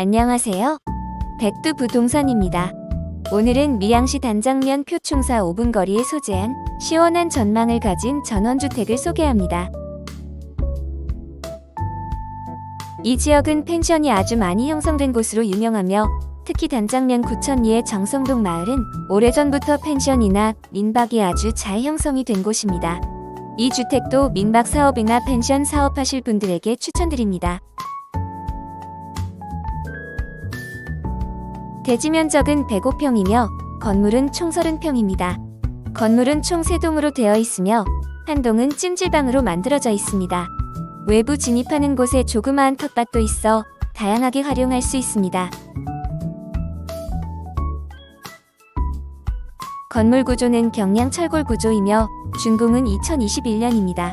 안녕하세요. 백두 부동산입니다. 오늘은 밀양시 단장면 표충사 5분 거리에 소재한 시원한 전망을 가진 전원주택을 소개합니다. 이 지역은 펜션이 아주 많이 형성된 곳으로 유명하며 특히 단장면 구천리의 정성동 마을은 오래전부터 펜션이나 민박이 아주 잘 형성이 된 곳입니다. 이 주택도 민박 사업이나 펜션 사업하실 분들에게 추천드립니다. 대지 면적은 105평이며 건물은 총 30평입니다. 건물은 총 3동으로 되어 있으며 한 동은 찜질방으로 만들어져 있습니다. 외부 진입하는 곳에 조그마한 텃밭도 있어 다양하게 활용할 수 있습니다. 건물 구조는 경량 철골 구조이며 준공은 2021년입니다.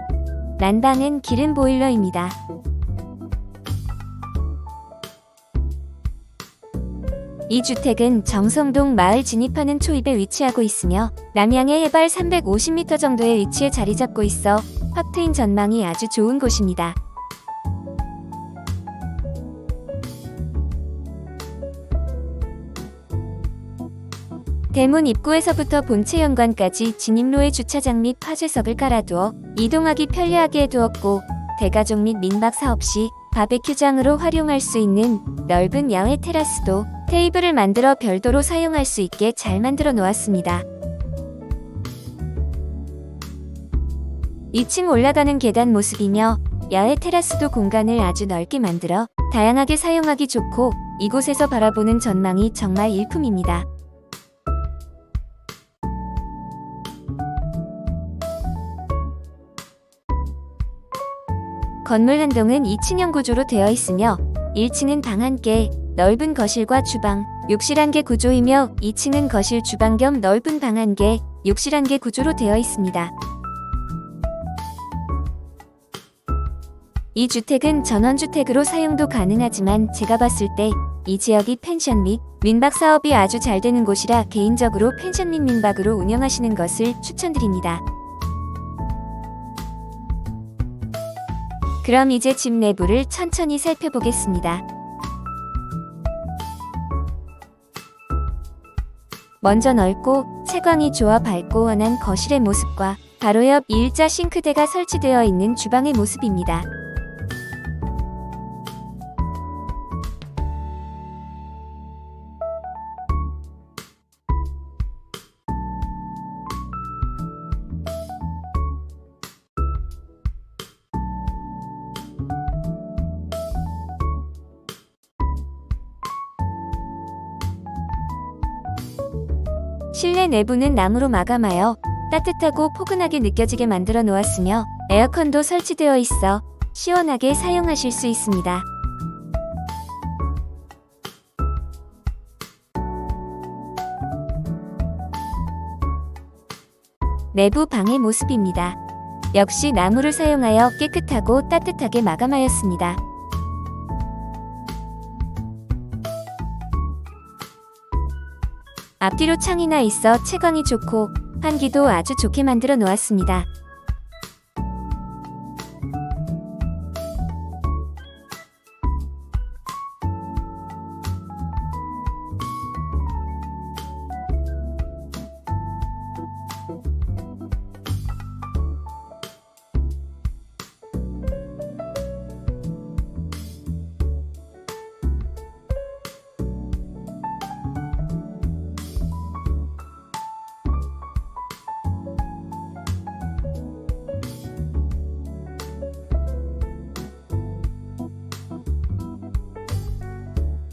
난방은 기름 보일러입니다. 이 주택은 정성동 마을 진입하는 초입에 위치하고 있으며 남향의 해발 350m 정도의 위치에 자리 잡고 있어 확 트인 전망이 아주 좋은 곳입니다. 대문 입구에서부터 본체 현관까지 진입로에 주차장 및 파쇄석을 깔아두어 이동하기 편리하게 해두었고 대가족 및 민박 사업 시 바베큐장으로 활용할 수 있는 넓은 야외 테라스도 테이블을 만들어 별도로 사용할 수 있게 잘 만들어 놓았습니다. 2층 올라가는 계단 모습이며 야외 테라스도 공간을 아주 넓게 만들어 다양하게 사용하기 좋고 이곳에서 바라보는 전망이 정말 일품입니다. 건물 한 동은 2층형 구조로 되어 있으며 1층은 방 한 개, 넓은 거실과 주방, 욕실 한 개 구조이며 2층은 거실 주방 겸 넓은 방 한 개, 욕실 한 개 구조로 되어 있습니다. 이 주택은 전원주택으로 사용도 가능하지만 제가 봤을 때 이 지역이 펜션 및 민박 사업이 아주 잘 되는 곳이라 개인적으로 펜션 및 민박으로 운영하시는 것을 추천드립니다. 그럼 이제 집 내부를 천천히 살펴보겠습니다. 먼저 넓고 채광이 좋아 밝고 원한 거실의 모습과 바로 옆 일자 싱크대가 설치되어 있는 주방의 모습입니다. 실내 내부는 나무로 마감하여 따뜻하고 포근하게 느껴지게 만들어 놓았으며 에어컨도 설치되어 있어 시원하게 사용하실 수 있습니다. 내부 방의 모습입니다. 역시 나무를 사용하여 깨끗하고 따뜻하게 마감하였습니다. 앞뒤로 창이나 있어 채광이 좋고 환기도 아주 좋게 만들어 놓았습니다.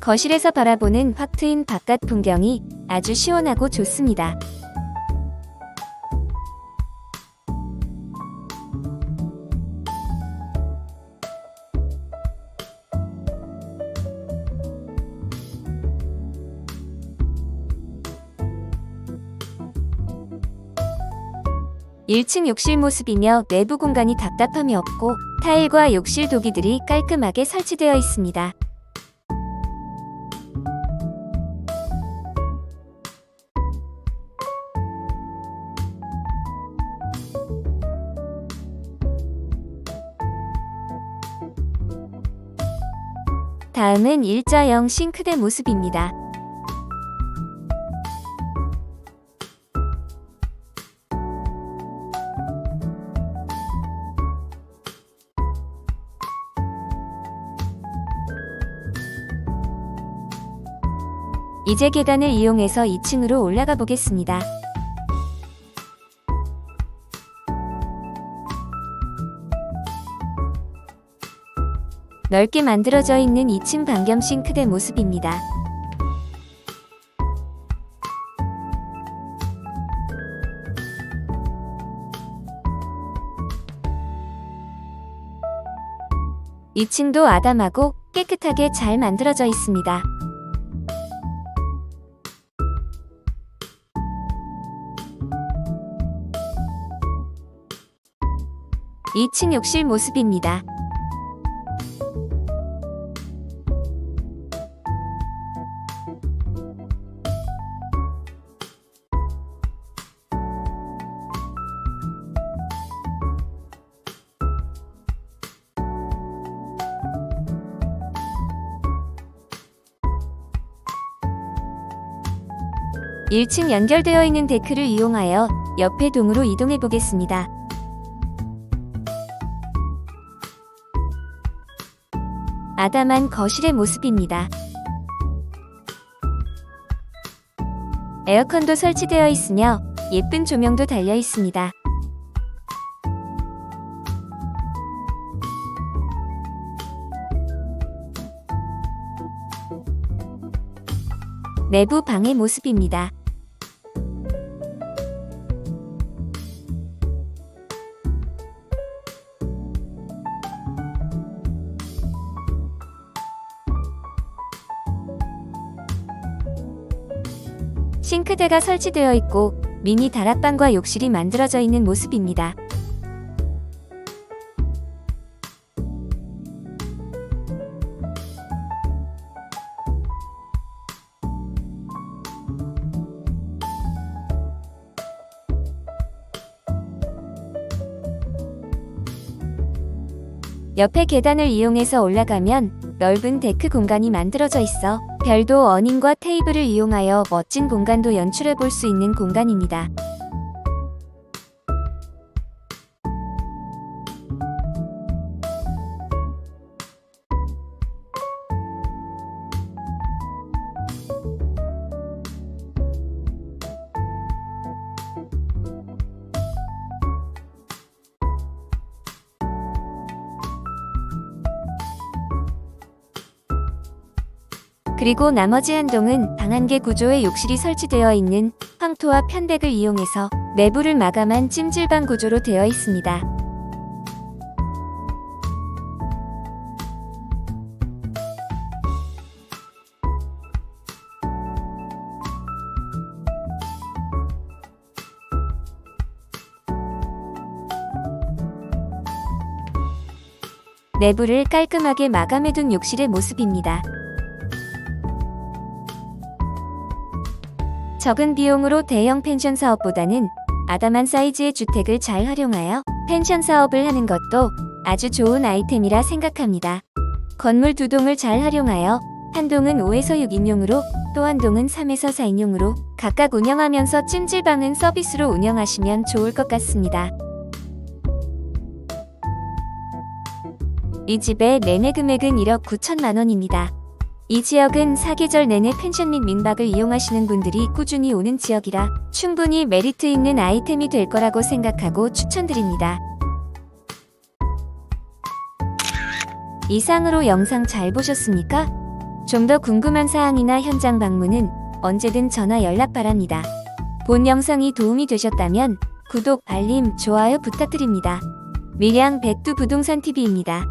거실에서 바라보는 확 트인 바깥 풍경이 아주 시원하고 좋습니다. 일층 욕실 모습이며 내부 공간이 답답함이 없고 타일과 욕실 도기들이 깔끔하게 설치되어 있습니다. 다음은 일자형 싱크대 모습입니다. 이제 계단을 이용해서 2층으로 올라가 보겠습니다. 넓게 만들어져 있는 2층 반겸 싱크대 모습입니다. 이층도 아담하고 깨끗하게 잘 만들어져 있습니다. 이층 욕실 모습입니다. 일층 연결되어 있는 데크를 이용하여 옆에 동으로 이동해 보겠습니다. 아담한 거실의 모습입니다. 에어컨도 설치되어 있으며 예쁜 조명도 달려 있습니다. 내부 방의 모습입니다. 싱크대가 설치되어 있고 미니 다락방과 욕실이 만들어져 있는 모습입니다. 옆에 계단을 이용해서 올라가면 넓은 데크 공간이 만들어져 있어 별도 어닝과 테이블을 이용하여 멋진 공간도 연출해 볼 수 있는 공간입니다. 그리고 나머지 한 동은 방 한 개 구조의 욕실이 설치되어 있는 황토와 편백을 이용해서 내부를 마감한 찜질방 구조로 되어 있습니다. 내부를 깔끔하게 마감해둔 욕실의 모습입니다. 적은 비용으로 대형 펜션 사업보다는 아담한 사이즈의 주택을 잘 활용하여 펜션 사업을 하는 것도 아주 좋은 아이템이라 생각합니다. 건물 두 동을 잘 활용하여 한 동은 5에서 6인용으로 또 한 동은 3에서 4인용으로 각각 운영하면서 찜질방은 서비스로 운영하시면 좋을 것 같습니다. 이 집의 매매 금액은 1억 9천만 원입니다. 이 지역은 사계절 내내 펜션 및 민박을 이용하시는 분들이 꾸준히 오는 지역이라 충분히 메리트 있는 아이템이 될 거라고 생각하고 추천드립니다. 이상으로 영상 잘 보셨습니까? 좀 더 궁금한 사항이나 현장 방문은 언제든 전화 연락 바랍니다. 본 영상이 도움이 되셨다면 구독, 알림, 좋아요 부탁드립니다. 밀양 백두 부동산 TV입니다.